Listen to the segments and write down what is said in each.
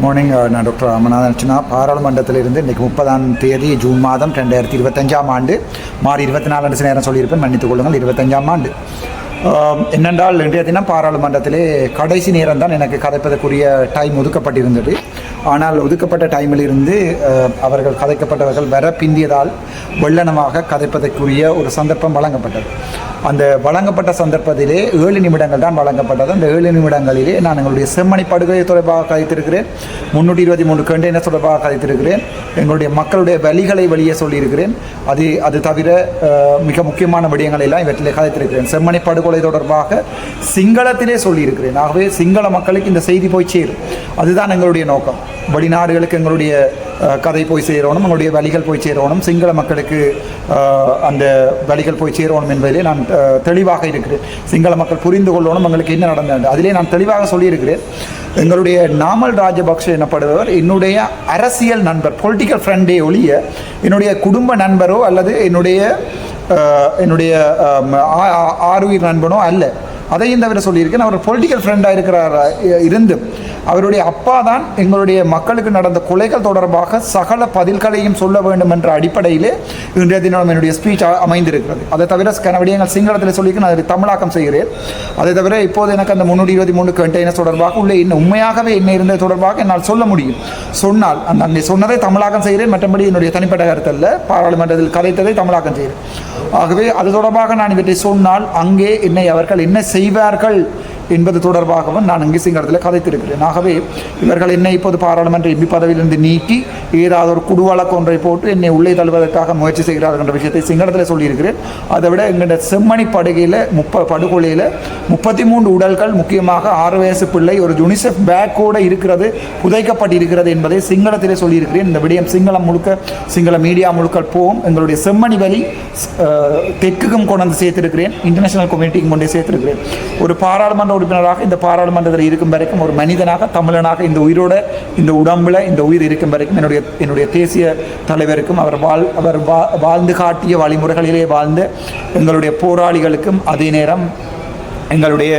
Good morning uh, நான் doctor Ramanathan Archana. பாராளுமன்றத்திலிருந்து இன்றைக்கு முப்பதாம் தேதி ஜூன் மாதம் ரெண்டாயிரத்தி இருபத்தஞ்சாம் ஆண்டு மாறி இருபத்தி நாலு நேரம் சொல்லியிருப்பேன். மன்னித்துக் கொள்ளுங்கள் இருபத்தஞ்சாம் ஆண்டு. என்னென்றால் இன்றைய தினம் பாராளுமன்றத்திலே கடைசி நேரம் தான் எனக்கு கதைப்பதற்குரிய டைம் ஒதுக்கப்பட்டிருந்தது. ஆனால் ஒதுக்கப்பட்ட டைமில் இருந்து அவர்கள் கதைக்கப்பட்டவர்கள் வர பிந்தியதால் வெள்ளனமாக கதைப்பதற்குரிய ஒரு சந்தர்ப்பம் வழங்கப்பட்டது. அந்த வழங்கப்பட்ட சந்தர்ப்பத்திலே ஏழு நிமிடங்கள் தான் வழங்கப்பட்டது. அந்த ஏழு நிமிடங்களிலே நான் எங்களுடைய செம்மணி படுகொலை தொடர்பாக கதைத்திருக்கிறேன். முன்னூற்றி இருபத்தி மூணு கண்டெய்னர் தொடர்பாக கதைத்திருக்கிறேன். எங்களுடைய மக்களுடைய வழிகளை வெளியே சொல்லியிருக்கிறேன். அது அது தவிர மிக முக்கியமான விடயங்களை எல்லாம் இவற்றிலே கதைத்திருக்கிறேன். செம்மணி படுகொலை தொடர்பாக சிங்களத்திலே சொல்லியிருக்கிறேன். ஆகவே சிங்கள மக்களுக்கு இந்த செய்தி போய் சேரும். அதுதான் எங்களுடைய நோக்கம். வெளிநாடுகளுக்கு எங்களுடைய கதை போய் சேரணும் அவங்களுடைய வழிகள் போய் சேரணும். சிங்கள மக்களுக்கு அந்த வழிகள் போய் சேரணும் என்பதிலே நான் தெளிவாக இருக்கிறேன். சிங்கள மக்கள் புரிந்து கொள்ளணும் எங்களுக்கு என்ன நடந்தது. அதிலே நான் தெளிவாக சொல்லியிருக்கிறேன். எங்களுடைய நாமல் ராஜபக்ஷ எனப்படுபவர் என்னுடைய அரசியல் நண்பர் பொலிட்டிக்கல் ஃப்ரெண்டே ஒழிய என்னுடைய குடும்ப நண்பரோ அல்லது என்னுடைய என்னுடைய ஆறுயிர் நண்பனோ அல்ல. அதையும் தவிர சொல்லியிருக்கேன். அவர் பொலிட்டிக்கல் ஃப்ரெண்டாக இருக்கிறார் இருந்து. அவருடைய அப்பா தான் எங்களுடைய மக்களுக்கு நடந்த கொலைகள் தொடர்பாக சகல பதில்களையும் சொல்ல வேண்டும் என்ற அடிப்படையிலே இன்றைய தினம் என்னுடைய ஸ்பீச் அமைந்திருக்கிறது. அதை தவிர கனவடியங்கள் சிங்களத்தில் சொல்லியிருக்கேன் நான் அதை தமிழாக்கம் செய்கிறேன். அதை தவிர இப்போது எனக்கு அந்த முன்னூற்றி இருபத்தி மூணு கண்டெய்னர் தொடர்பாக உள்ள என்ன உண்மையாகவே என்ன இருந்தது தொடர்பாக என்னால் சொல்ல முடியும். சொன்னால் அந்த அங்கே சொன்னதை தமிழாக்கம் செய்கிறேன். மற்றபடி என்னுடைய தனிப்பட்ட கருத்தல்ல. பாராளுமன்றத்தில் கதைத்ததை தமிழாக்கம் செய்கிறேன். ஆகவே அது தொடர்பாக நான் இவற்றை சொன்னால் அங்கே என்னை அவர்கள் என்ன செய்வார்கள் என்பது தொடர்பாகவும் நான் அங்கே சிங்கத்தில் கதைத்திருக்கிறேன். ஆகவே இவர்கள் என்னை இப்போது பாராளுமன்ற எம்பி பதவியிலிருந்து நீக்கி ஏதாவது ஒரு குடுவழக்கு ஒன்றை போட்டு என்னை உள்ளே தள்ளுவதற்காக முயற்சி செய்கிறார்கள் என்ற விஷயத்தை சிங்கத்தில் சொல்லியிருக்கிறேன். அதை விட எங்களுடைய செம்மணி படுகையில் முப்ப படுகொலையில் முப்பத்தி மூன்று உடல்கள் முக்கியமாக ஆறு வயசு பிள்ளை ஒரு யுனிசெஃப் பேக்கோடு இருக்கிறது புதைக்கப்பட்டிருக்கிறது என்பதை சிங்களத்திலே சொல்லியிருக்கிறேன். இந்த விடயம் சிங்களம் முழுக்க சிங்கள மீடியா முழுக்க போகும். எங்களுடைய செம்மணி வழி தெற்குக்கும் கொண்டு வந்து சேர்த்திருக்கிறேன். இன்டர்நேஷனல் கம்யூனிட்டிக்கும் கொண்டு சேர்த்திருக்கிறேன். ஒரு பாராளுமன்ற உறுப்பினராக இந்த பாராளுமன்றத்தில் இருக்கும் வரைக்கும் ஒரு மனிதனாக தமிழனாக இந்த உயிரோட இந்த உடம்புல இந்த உயிர் இருக்கும் வரைக்கும் என்னுடைய என்னுடைய தேசிய தலைவருக்கும் அவர் வாழ் அவர் வா வாழ்ந்து காட்டிய வழிமுறைகளிலே வாழ்ந்த எங்களுடைய போராளிகளுக்கும் அதே நேரம் எங்களுடைய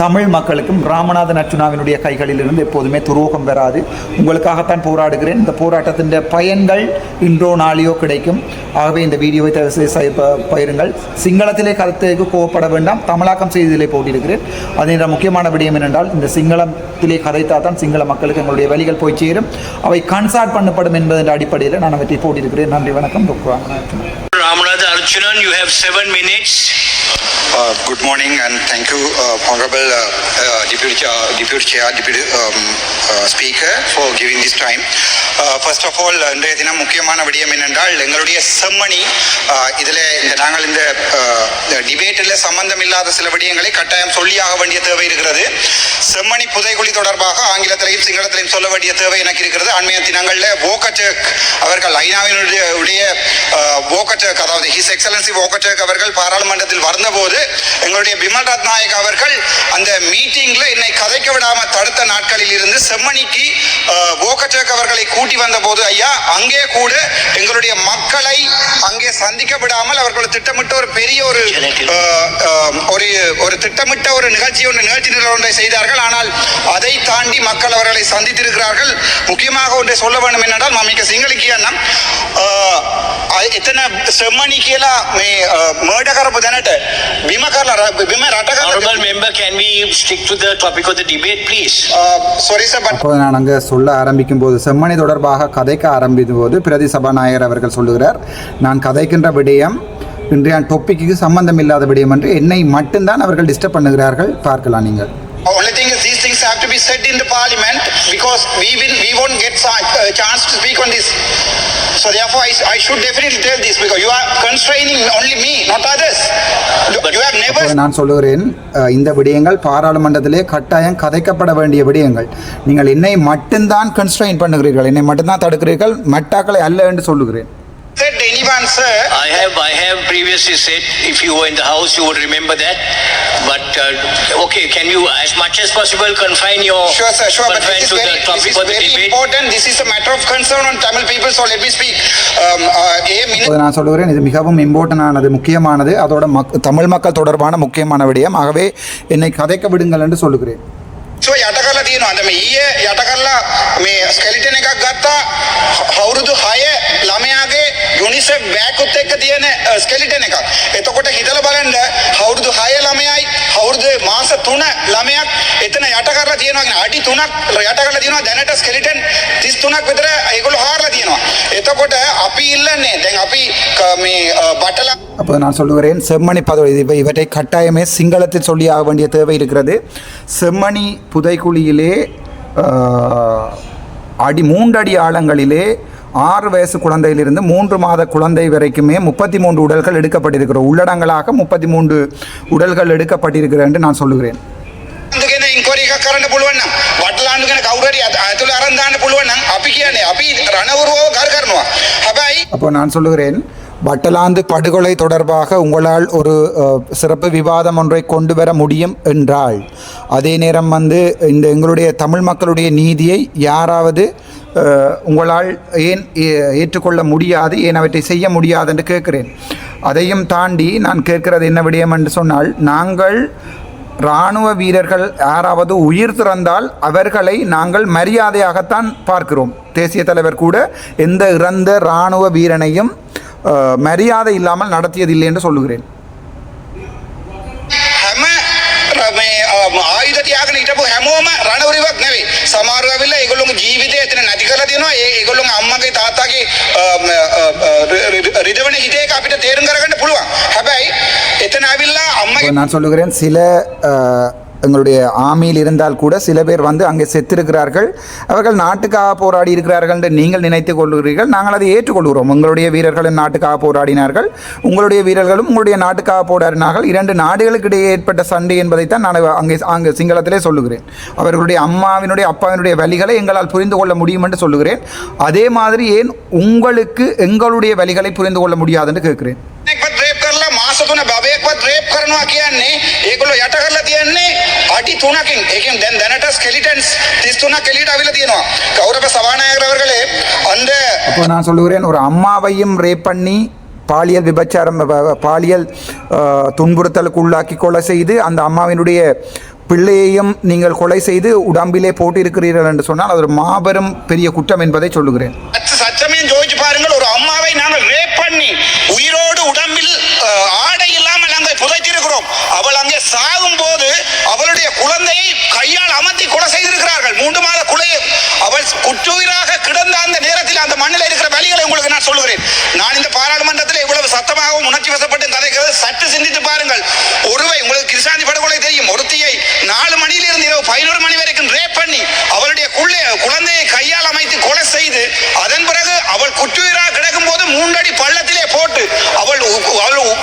தமிழ் மக்களுக்கும் ராமநாதன் அர்ச்சுனாவினுடைய கைகளிலிருந்து எப்போதுமே துரோகம் வராது. உங்களுக்காகத்தான் போராடுகிறேன். இந்த போராட்டத்தின் பயன்கள் இன்றோ நாளையோ கிடைக்கும். ஆகவே இந்த வீடியோவை தயவு செய்து சிங்களத்திலே கருத்துக்கு கோவப்பட வேண்டாம். தமிழாக்கம் செய்தியிலே போட்டிருக்கிறேன் அதே முக்கியமான விடயம் என்னென்றால் இந்த சிங்களத்திலே கதைத்தால் தான் சிங்கள மக்களுக்கு எங்களுடைய வழிகள் போய் சேரும். அவை கன்சார்ட் பண்ணப்படும் என்பதன் அடிப்படையில் நான் அவற்றை போட்டிருக்கிறேன் நன்றி வணக்கம். Ramanatha Arjunan you have seven minutes. Uh, Good morning and thank you, uh, Honorable uh, uh, Deputy Chair, Deputy Chair, Deputy um, uh, Speaker for giving this time. First of all இன்றைய தினம் முக்கியமான விடயம் என்னென்றால் எங்களுடைய Chemmani uh, இதில் இந்த நாங்கள் இந்த uh, டிபேட்டில் சம்பந்தம் இல்லாத சில விடயங்களை கட்டாயம் சொல்லியாக வேண்டிய தேவை இருக்கிறது. செம்மணி புதைகுழி தொடர்பாக ஆங்கிலத்திலையும் சிங்களத்திலையும் சொல்ல வேண்டிய தேவை எனக்கு இருக்கிறது. அண்மைய தினங்களில் வோகச்சேக் அவர்கள் ஐநாவினுடைய உடைய uh, வோகச்சேக் அதாவது ஹிஸ் எக்ஸலன்சி வோகச்சேக் அவர்கள் பாராளுமன்றத்தில் வந்தபோது எங்களுடைய பிமல் ரத்நாயக் அவர்கள் அந்த மீட்டிங்ல என்னை கதைக்க விடாம தடுத்த நாட்களில் இருந்து செம்மணிக்கு வோகச்சேக் அவர்களை கூட்டி வந்த போது ஐயா அங்கே கூட எங்களுடைய மக்களை அங்கே சந்திக்க விடாமல் அவர்கள் திட்டமிட்ட ஒரு பெரிய ஒரு அஹ், அஹ், ஒரு ஒரு திட்டமிட்ட ஒரு நிகழ்ச்சி ஒன்று நிகழ்ச்சி நிரல் ஒன்றை செய்தார்கள் ஆனால் அதை தாண்டி மக்கள் அவர்களை சந்தித்திருக்கிறார்கள் முக்கியமாக ஒன்றை சொல்ல வேண்டும் என்னென்றால் මමික සිංහල කියන්නම් එතන සෙම්මණි කියලා මේ මර්ඩ කරපු දැනට බිම කරලා ර- බිම රට Honorable member, can we அப்போது நான் அங்கே சொல்ல ஆரம்பிக்கும் போது செம்மணி தொடர்பாக கதைக்க ஆரம்பிக்கும் போது பிரதி சபாநாயகர் அவர்கள் சொல்லுகிறார் நான் கதைக்கின்ற விடயம் இன்றைய டொப்பிக்கு சம்பந்தம் இல்லாத விடயம் என்று என்னை மட்டும்தான் அவர்கள் டிஸ்டர்ப் பண்ணுகிறார்கள். பார்க்கலாம் நீங்கள். Have to be said in the parliament because we will we won't get uh, chance to speak on this so therefore I, I should definitely tell this because you are constraining only me not others you have never நான் சொல்லுகிறேன் இந்த விடயங்கள் பாராளுமன்றத்திலே கட்டாயம் கதைக்கப்பட வேண்டிய விடயங்கள் நீங்கள் என்னை மட்டும்தான் கன்ஸ்ட்ரெயின் பண்ணுகிறீர்கள் என்னை மட்டும்தான் தடுக்கிறீர்கள் மட்டாக்களை அல்ல என்று சொல்லுகிறேன் said anyone sir I have, I have previously said, if you were in the house, you would remember that. But, uh, okay, can you, as much as possible, confine your, Sure, sir, sure, but this is to very, the this is very important. This is a matter of concern on Tamil people, so let me speak. Um, uh, a minute. அப்போது நான் சொல்லுகிறேன் இது மிகவும் இம்பார்ட்டன்டானது முக்கியமானது அதோட மக் தமிழ் மக்கள் தொடர்பான முக்கியமான விடயம் ஆகவே என்னை கதைக்க விடுங்கள் என்று சொல்லுகிறேன் සෝ යට කරලා තියෙනවා අද මේ ඊයේ යට කරලා මේ ස්කෙලිටන් එකක් ගත්තා අවුරුදු 6 ළමයාගේ යුනිසෙෆ් බෑග්ුත් එක්ක තියෙන ස්කෙලිටන් එකක්. එතකොට හිතලා බලන්න අවුරුදු 6 ළමයයි අවුරුදු මාස 3 ළමයක් එතන යට කරලා තියෙනවා කියන අඩි 3ක් යට කරලා තියෙනවා දැනට ස්කෙලිටන් 33ක් විතර ඒගොල්ලෝ හාරලා තියෙනවා. එතකොට අපි ඉල්ලන්නේ දැන් අපි ක- මේ අ, බටලා அப்போ நான் சொல்லுகிறேன் செம்மணி பதவி இவை இவற்றை கட்டாயமே சிங்களத்தில் சொல்லி ஆக வேண்டிய தேவை இருக்கிறது செம்மணி புதைக்குழியிலே ஆஹ், அடி மூன்றடி ஆழங்களிலே ஆறு வயசு குழந்தையிலிருந்து மூன்று மாத குழந்தை வரைக்குமே முப்பத்தி மூன்று உடல்கள் எடுக்கப்பட்டிருக்கிற உள்ளடங்களாக முப்பத்தி மூன்று உடல்கள் எடுக்கப்பட்டிருக்கிறது என்று நான் சொல்லுகிறேன் అందుకైనా ఇంక్వైరీగా కరెంట్ పులువన్నా వడ్ల అందుకని కౌరరి అతులు అరందాన్ని పులువన్నా அப்பிக்கியானே அப்பி ரணவுருவோ கார்காரனுவா அப்பாய் அப்போ நான் சொல்லுகிறேன் வட்டலாந்து படுகொலை தொடர்பாக உங்களால் ஒரு சிறப்பு விவாதம் ஒன்றை கொண்டு வர முடியும் என்றால் அதே நேரம் வந்து இந்த எங்களுடைய தமிழ் மக்களுடைய நீதியை யாராவது உங்களால் ஏன் ஏற்றுக்கொள்ள முடியாது ஏன் அவற்றை செய்ய முடியாது என்று கேட்கிறேன் அதையும் தாண்டி நான் கேட்கிறது என்ன விடயம் என்று சொன்னால் நாங்கள் இராணுவ வீரர்கள் யாராவது உயிர் திறந்தால் அவர்களை நாங்கள் மரியாதையாகத்தான் பார்க்கிறோம். தேசிய தலைவர் கூட எந்த இறந்த இராணுவ வீரனையும் மரியாதை இல்லாமல் நடத்தியதில்லை என்று சொல்லுகிறேன். ආයුධ තියාගෙන හිටපු හැමෝම රණවරිවක් නෙවෙයි. සමහරව ඇවිල්ලා ඒගොල්ලෝගේ ජීවිතය එතන නැති කරලා තියෙනවා. ඒ ඒගොල්ලෝගේ අම්මගේ තාත්තාගේ අ, ම, අ, අ, රිද- රිද- රිදවෙන හිත එක අපිට තේරුම් කරගන්න පුළුවන්. හැබැයි එතන ඇවිල්ලා අම්මගේ நான் சொல்லுகிறேன் சில அஹ், எங்களுடைய ஆமியில் இருந்தால் கூட சில பேர் வந்து அங்கே செத்திருக்கிறார்கள். அவர்கள் நாட்டுக்காக போராடி இருக்கிறார்கள் என்று நீங்கள் நினைத்துக் கொள்கிறீர்கள். நாங்கள் அதை ஏற்றுக்கொள்கிறோம். உங்களுடைய வீரர்களும் நாட்டுக்காக போராடினார்கள். உங்களுடைய வீரர்களும் உங்களுடைய நாட்டுக்காக போராடினார்கள். இரண்டு நாடுகளுக்கு இடையே ஏற்பட்ட சண்டை என்பதைத்தான் நான் அங்கே அங்கே சிங்களத்திலே சொல்லுகிறேன். அவர்களுடைய அம்மாவினுடைய அப்பாவினுடைய வழிகளை எங்களால் புரிந்து கொள்ள முடியும் என்று சொல்லுகிறேன். அதே மாதிரி ஏன் உங்களுக்கு எங்களுடைய வழிகளை புரிந்து கொள்ள முடியாதுன்னு கேட்குறேன். கேட்கிறேன் එක්වත් රේප් කරලා මාස තුන බබයෙක්වත් රේප් කරනවා කියන්නේ ඒගොල්ලෝ යට කරලා තියන්නේ අඩි 3කින්. ඒකෙන් දැන් දැනට ස්කෙලිටන්ස් 33ක් එළියට අවිලා තියෙනවා. கௌரவ சபாநாயகர் அவர்களே அந்த அப்போ நான் சொல்லுகிறேன் ஒரு அம்மாவையும் ரேப் பண்ணி பாலியல் விபச்சாரம் ப- ப- பாலியல் அஹ், துன்புறுத்தலுக்கு உள்ளாக்கி கொலை செய்து அந்த அம்மாவினுடைய பிள்ளையையும் நீங்கள் கொலை செய்து உடம்பிலே போட்டிருக்கிறீர்கள் என்று சொன்னால் அது ஒரு மாபெரும் பெரிய குற்றம் என்பதை சொல்லுகிறேன் அச்ச- சச்சமயம் ஜோதிச்சு பாருங்கள் ஒரு அம்மாவை நாங்கள் உணர்ச்சி வசப்பட்டு கதைக்கிறது சற்று சிந்தித்து பாருங்கள். ஒருவை உங்களுக்கு கிருஷ்ணாந்தி படுகொலை தெரியும். ஒருத்தியை நாலு மணியிலிருந்து இரவு பதினோரு மணி வரைக்கும் ரேப் பண்ணி அவளுடைய குள்ளே குழந்தையை கையால் அமைத்து கொலை செய்து அதன் பிறகு அவள் குற்றுயிராக கிடக்கும் போது மூன்றடி பள்ளத்திலே போட்டு அவள்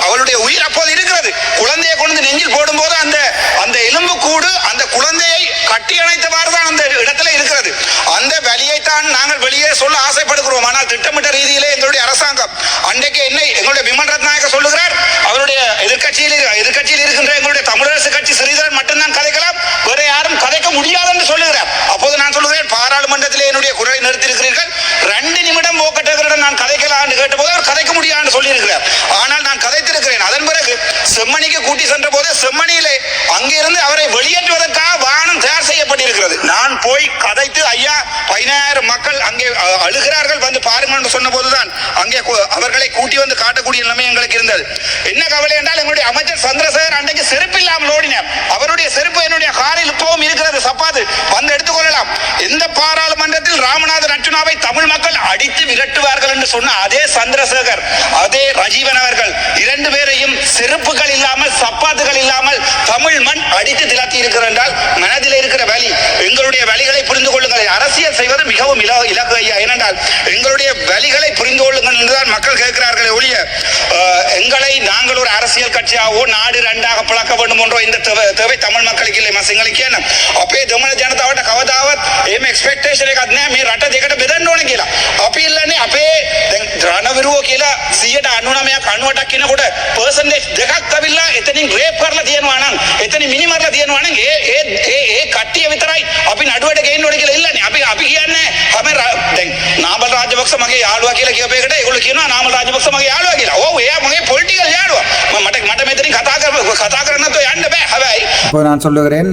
அவளுடைய உயிர் அப்போது இருக்கிறது. குழந்தையை கொண்டு நெஞ்சில் போடும்போது அந்த அந்த எலும்பு கூடு அந்த குழந்தையை கட்டி அணைத்தவாறு தான் அந்த இடத்துல இருக்கிறது. அந்த வழியை தான் நாங்கள் வெளியே சொல்ல ஆசைப்படுகிறோம். ஆனால் திட்டமிட்ட ரீதியிலே எங்களுடைய அரசாங்கம் அன்றைக்கு என்ன எங்களுடைய விமான ரத்நாயக்க சொல்லுகிறார் அவருடைய எதிர்க்கட்சியில் இரு- எதிர்க்கட்சியில் இருக்கின்ற எங்களுடைய தமிழரசு கட்சி சிறிதரன் மட்டும்தான் கதைக்கலாம் வேற யாரும் கதைக்க முடியாது என்று சொல்லுகிறார் அப்போது நான் சொல்லுகிறேன் பாராளுமன்றத்திலே என்னுடைய குரலை நிறுத்தியிருக்கிறீர்கள் ரெண்டு நிமிடம் போக்கட்டகரிடம் நான் கதைக்கலாம் என்று கேட்டபோது அவர் கதைக்க முடியாது சொல்லியிருக்கிறார் ஆனால் நான் கதைத்திருக்கிறேன் அதன் பிறகு செம்மணிக்கு கூட்டி சென்ற போது செம்மணியிலே அங்கிருந்து அவரை வெளியேற்றுவதற்காக வானம் தயார் செய்யப்பட்டிருக்கிறது. நான் போய் கதைத்து ஐயா பதினாயிரம் மக்கள் அங்கே அழுகிறார்கள் வந்து பாருங்கள் என்று சொன்ன போதுதான் அங்கே அவர்களை கூட்டி வந்து காட்டக்கூடிய நிலைமை எங்களுக்கு இருந்தது. என்ன கவலை என்றால் எங்களுடைய அமைச்சர் சந்திரசேகர் அன்றைக்கு செருப்பு இல்லாமல் ஓடினார். அவருடைய செருப்பு என்னுடைய காரில் இப்பவும் இருக்கிறது. சப்பாது வந்து எடுத்து எந்த பாராளுமன்றத்தில் ராமநாதன் அர்ஜுனாவை தமிழ் மக்கள் அடித்து விரட்டுவார்கள் என்று சொன்ன அதே சந்திரசேகர் அதே ரஜீவன் அவர்கள் இரண்டு பேரையும் செருப்புகள் இல்லாமல் சப்பாத்துகள் இல்லாமல் தமிழ் மண் அடித்து திலாத்தி இருக்கிறார் என்றால் மனதில் இருக்கிற வலி எங்களுடைய வழிகளை புரிந்து கொள்ளுங்கள். அரசியல் செய்வது மிகவும் இல இலக்கு ஐயா. ஏனென்றால் எங்களுடைய வழிகளை புரிந்து கொள்ளுங்கள் என்றுதான் மக்கள் கேட்கிறார்களே ஒழிய எங்கள் எங்களை நாங்கள் ஒரு அரசியல் கட்சியாகவோ நாடு ரெண்டாக பிளக்க வேண்டும் என்றோ இந்த தேவை தேவை தமிழ் மக்களுக்கு இல்லை මසිංහල කියන අපේ දෙමළ ජනතාවට කවදාවත් එහෙම එක්ස්පෙක්ටේෂන් එකක් නැහැ මේ රට දෙකට බෙදන්න ඕන කියලා. අපි ඉල්ලන්නේ අපේ දැන් රණවිරුවෝ කියලා 99ක් 98ක් කියනකොට පර්සන්ටේජ් දෙකක් අවිල්ලා එතනින් රේප් කරලා තියෙනවා නම් එතනින් මිනිමරලා තියෙනවා නම් ඒ ඒ ඒ ඒ කට්ටිය විතරයි අපි නඩුවට ගේන්න ඕනේ කියලා ඉල්ලන්නේ. අපි අපි කියන්නේ හැම ර- දැන් නාමල් රාජපක්ෂ මගේ යාළුවා කියලා කියප එකට ඒගොල්ලෝ කියනවා නාමල් රාජපක්ෂ මගේ යාළුවා කියලා. ඔව් එයා මගේ පොලිටිකල් இப்போ நான் சொல்லுகிறேன்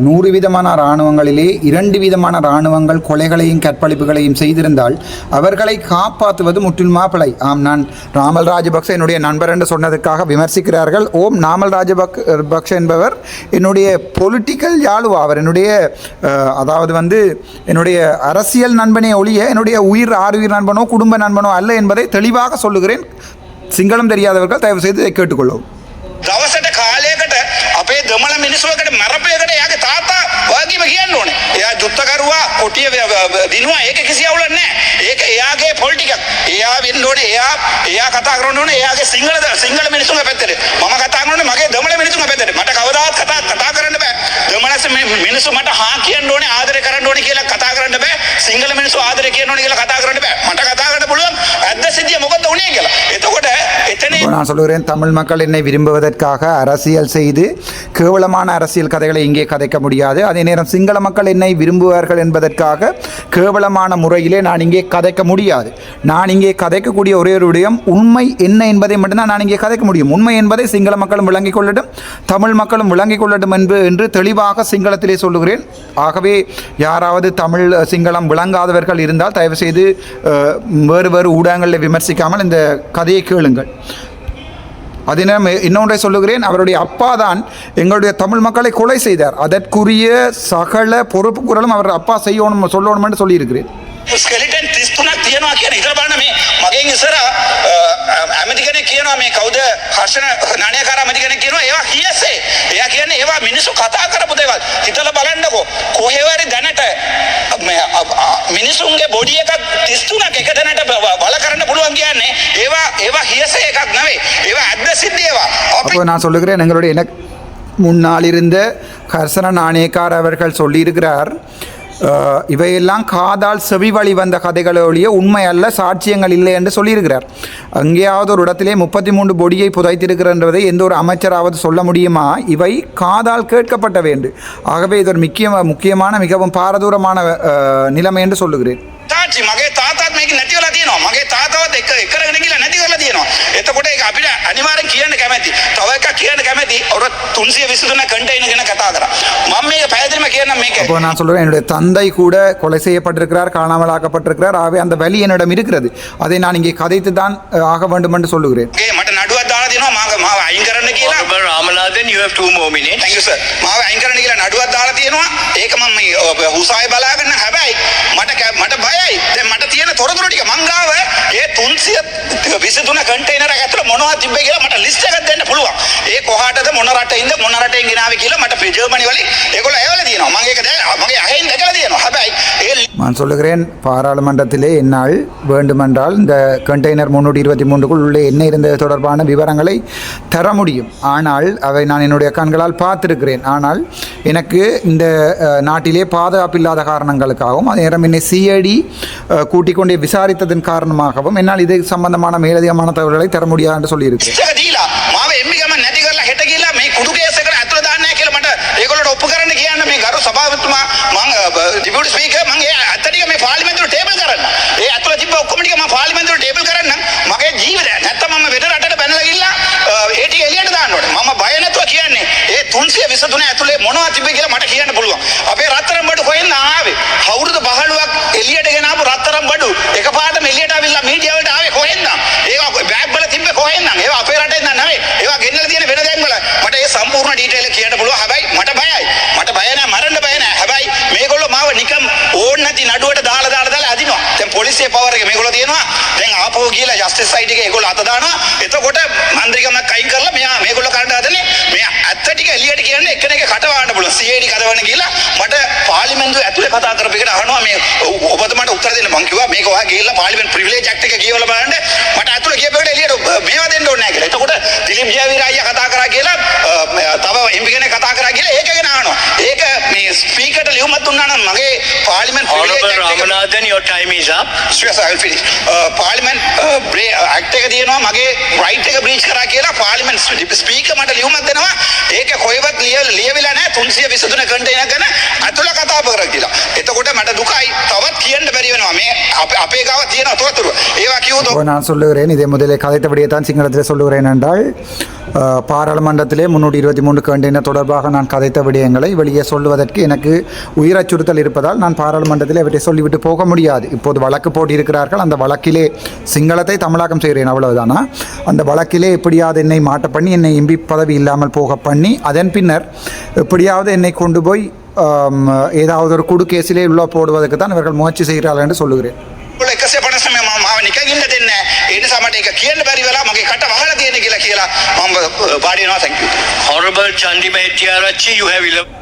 நூறு விதமான இராணுவங்களிலே இரண்டு விதமான இராணுவங்கள் கொலைகளையும் கற்பழிப்புகளையும் செய்திருந்தால் அவர்களை காப்பாற்றுவது முற்றிலுமா பிழை ஆம் நான் ராமல் ராஜபக்ச என்னுடைய நண்பர் என்று சொன்னதுக்காக விமர்சிக்கிறார்கள் ஓம் நாமல் ராஜபக்ஷ என்பவர் என்னுடைய பொலிட்டிக்கல் யாழுவா அவர் என்னுடைய அதாவது வந்து என்னுடைய அரசியல் நண்பனே ஒழிய என்னுடைய உயிர் ஆறு உயிர் நண்பனோ குடும்ப நண்பனோ அல்ல என்பதை தெளிவாக சொல்லுகிறேன் சிங்களம் தெரியாதவர்கள் தயவு செய்து இதை கேட்டுக்கொள்ளவும் දවසට කාලයකට අපේ දමල මිනිස්සුවකට මරපයකට යාගේ තාතා වගේම කියන්න ඕනේ. එයා දුත්තකරුවා කොටිය ව්‍ය- ව්‍ය- ව්‍ය- දිනුවා ඒක කිසි අවුලක් නැහැ. ඒක එයාගේ පොලිටිකක්. එයා වෙන්න ඕනේ එයා එයා කතා කරන්න ඕනේ එයාගේ සිංහල සිංහල මිනිස්සුන්ගේ පැත්තට. මම කතා කරන්නේ මගේ දමල මිනිස්සුන්ගේ පැත්තට. මට කවදාවත් කතා කතා කරන්න බෑ. දමලස මිනිස්සු මට හා කියන්න ඕනේ ආදරය කරන්න ඕනේ කියලා කතා කරන්න බෑ. සිංහල මිනිස්සු ආදරය කියන්න ඕනේ කියලා කතා කරන්න බෑ. මට කතා කරන්න පුළුවන් ඇත්ත සිද්ධිය මොකද්ද උනේ කියලා. එතකොට එතන இப்போ நான் சொல்கிறேன் தமிழ் மக்கள் என்னை விரும்புவதற்காக அரசியல் செய்து கேவலமான அரசியல் கதைகளை இங்கே கதைக்க முடியாது. அதே நேரம் சிங்கள மக்கள் என்னை விரும்புவார்கள் என்பதற்காக கேவலமான முறையிலே நான் இங்கே கதைக்க முடியாது. நான் இங்கே கதைக்கக்கூடிய ஒரே ஒரு விடயம் உண்மை என்ன என்பதை மட்டும்தான் நான் இங்கே கதைக்க முடியும். உண்மை என்பதை சிங்கள மக்களும் விளங்கிக் கொள்ளட்டும் தமிழ் மக்களும் விளங்கிக் கொள்ளட்டும் என்று என்று தெளிவாக சிங்களத்திலே சொல்லுகிறேன். ஆகவே யாராவது தமிழ் சிங்களம் விளங்காதவர்கள் இருந்தால் தயவுசெய்து வேறு வேறு ஊடகங்களில் விமர்சிக்காமல் இந்த கதையை கேளுங்கள். அதே நேரம் இன்னொன்றை சொல்லுகிறேன் அவருடைய அப்பா தான் எங்களுடைய தமிழ் மக்களை கொலை செய்தார் அதற்குரிய சகல பொறுப்பு குரலும் அவர் அப்பா செய்யணும் சொல்லணும் என்று சொல்லியிருக்கிறேன் ස්කෙලිටන් 33ක් තියෙනවා කියන ඉතල බලන්න මේ මගෙන් ඉස්සර ඇමති කෙනෙක් කියනවා මේ කවුද හර්ෂණ නාණයකාර ඇමති කෙනෙක් කියනවා ඒවා හියසේ එයා කියන්නේ ඒවා මිනිස්සු කතා කරපු දේවල් හිතලා බලන්නකෝ කොහෙවරි දැනට මේ අ- අ- මිනිසුන්ගේ බොඩි එකක් 33ක් එක දැනට அப்போ நான் சொல்லுகிறேன் எங்களுடைய எனக்கு முன்னால் இருந்த கர்சன நாணயக்கார் அவர்கள் சொல்லியிருக்கிறார் இவையெல்லாம் காதால் செவி வழி வந்த கதைகளை ஒழிய உண்மை அல்ல சாட்சியங்கள் இல்லை என்று சொல்லியிருக்கிறார். அங்கேயாவது ஒரு இடத்திலே முப்பத்தி மூன்று பொடியை புதைத்திருக்கிறன்றதை எந்த ஒரு அமைச்சராவது சொல்ல முடியுமா? இவை காதால் கேட்கப்பட்ட வேண்டு. ஆகவே இது ஒரு முக்கிய முக்கியமான மிகவும் பாரதூரமான நிலைமை என்று சொல்லுகிறேன். එතකොට ඒක අපිට අනිවාර්යෙන් කියන්න කැමැති තව එකක් කියන්න කැමැති ඔර 323 කන්ටේනර් ගැන කතා කරා මම මේක පැහැදිලිම කියන්නම් මේක அப்போ நான் சொல்கிறேன் என்னுடைய தந்தை கூட கொலை செய்யப்பட்டிருக்கிறார் காணாமல் ஆக்கப்பட்டிருக்கிறார் ஆகவே அந்த வலி என்னிடம் இருக்கிறது அதை நான் இங்கே கதைத்து தான் அஹ், ஆக வேண்டும் என்று சொல்லுகிறேன் ගේ මට තියෙනවා මාව මාව අයින් කරන්න කියලා. Honorable Ramanathan, you have two more minutes. thank you sir. මාව අයින් කරන්න කියලා නඩුවක් දාලා තියෙනවා. ඒක මම මේ ඔ, හුසාවේ බලාගන්න හැබැයි මට මට බයයි. දැන් මට තියෙන තොරතුරු ටික මං ගාව ඒ 323 කන්ටේනර් එක ඇතුළ මොනවද තිබ්බේ කියලා මට ලිස්ට් එකක් දෙන්න පුළුවන්. ඒ කොහාටද මොන රටින්ද මොන රටෙන් ගෙනාවේ කියලා මට ජර්මනි වලින් ඒගොල්ලෝ ඇවලා තියෙනවා. මම ඒක දැන් මගේ අහෙන් දැකලා තියෙනවා. හැබැයි ඒ நான் சொல்லுகிறேன் பாராளுமன்றத்திலே என்னால் வேண்டுமென்றால் இந்த கண்டெய்னர் முன்னூற்றி இருபத்தி மூன்றுக்குள் உள்ளே என்ன இருந்தது தொடர்பான விவரங்களை தர முடியும். ஆனால் அவை நான் என்னுடைய கண்களால் பார்த்துருக்கிறேன். ஆனால் எனக்கு இந்த நாட்டிலே பாதுகாப்பு இல்லாத காரணங்களுக்காகவும் அதே நேரம் என்னை சிஐடி கூட்டிக் கொண்டே விசாரித்ததன் காரணமாகவும் என்னால் இது சம்பந்தமான மேலதிகமான தகவல்களை தர முடியாது என்று சொல்லியிருக்கேன் ஒப்புக்கரణ மே கரு சபாபதி ஸ்பீக்கர் 323 ඇතුලේ මොනවද තිබ්බේ කියලා මට කියන්න පුළුවන්. අපේ රත්තරන් බඩු කොහෙන්ද ආවේ? අවුරුදු 15ක් එළියට ගෙන ආපු රත්තරන් බඩු එකපාරටම එළියට ආවිල්ලා මීඩියා වලට ආවේ කොහෙන්ද? ඒවා බෑග් වල තිබ්බේ කොහෙන්ද? ඒවා අපේ රටේ ඉඳන් නෙවෙයි. ඒවා ගෙන්නලා තියෙන වෙන දැන් වල. මට ඒ සම්පූර්ණ ඩීටේල් එක කියන්න පුළුවන්. හැබැයි මට බයයි. මට බය නෑ මරන්න බය නෑ. හැබැයි මේගොල්ලෝ මාව නිකම් ඕන් නැති නඩුවට දාලා දාලා දාලා අදිනවා. දැන් පොලිසිය පවර් එක මේගොල්ලෝ තියෙනවා. දැන් ආපහු ගිහලා ජස්ටිස් සයිඩ් එකේ ඒගොල්ලෝ අත දානවා. එතකොට මන්ත්‍රීකමක් අයින් කරලා මෙයා වහන්න පුළුවන්. CID කදවන්න ගිහලා මට පාර්ලිමේන්තුව ඇතුලේ කතා කරපු එකට අහනවා මේ ඔ- ඔබතුමාට උත්තර දෙන්න මං කිව්වා මේක ඔයා ගිහලා පාර්ලිමේන්තු ප්‍රිවිලේජ් ඇක්ට් එක කියවලා බලන්න මට ඇතුලේ කියපු එකට එළියට මේවා දෙන්න ඕනේ නැහැ කියලා. එතකොට දිලිප් ජයවීර අයියා කතා කරා කියලා තව එම්පි කෙනෙක් කතා කරා කියලා ඒක ගැන අහනවා. ඒක මේ ස්පීකර්ට ලියුමක් දුන්නා නම් මගේ පාර්ලිමේන්තු privilege act එක- Ramanathan, your time is up. Yes, I will finish. Parliament act එක තියෙනවා මගේ රයිට් එක බ්‍රීච් කරා කියලා පාර්ලිමෙන්ට් ස්පීකර් මට ලියුමක් දෙනවා ඒක කොහෙවත් ලිය ලියවිලා තුන්සිය විසතුන කටේන ගැන ඇතුළ කතා පර කියලා. එතකොට මට දුකයි. තවත් කියන්න බැරිවෙනවා මේ அப்பே காவ தீனா தோத்துருவா நான் சொல்லுகிறேன். இதே முதலே கதைத்தபடியே தான் சிங்களத்தில் சொல்லுகிறேன் என்றால் பாராளுமன்றத்திலே முன்னூற்றி இருபத்தி மூன்று கண்டின தொடர்பாக நான் கதைத்த விடயங்களை வெளியே சொல்லுவதற்கு எனக்கு உயிரச்சுறுத்தல் இருப்பதால் நான் பாராளுமன்றத்தில் அவற்றை சொல்லிவிட்டு போக முடியாது. இப்போது வழக்கு போட்டிருக்கிறார்கள் அந்த வழக்கிலே சிங்களத்தை தமிழாக்கம் செய்கிறேன் அவ்வளவுதானா? அந்த வழக்கிலே எப்படியாவது என்னை மாட்ட பண்ணி என்னை எம்பி பதவி இல்லாமல் போக பண்ணி அதன் பின்னர் எப்படியாவது என்னை கொண்டு போய் ஏதாவது ஒரு குடு கேஸிலே உள்ள போடுவதற்கு தான் இவர்கள் முயற்சி செய்கிறார்கள் என்று சொல்லுகிறேன். එකසේ පනස මේ මම මාව නිකන් ඉන්න දෙන්නේ නැහැ. ඒ නිසා මට ඒක කියන්න බැරි වෙලා මගේ කට වහලා තියෙන කියලා කියලා මම වාඩි වෙනවා thank you Honorable Chandima Etiarachi, you have 11.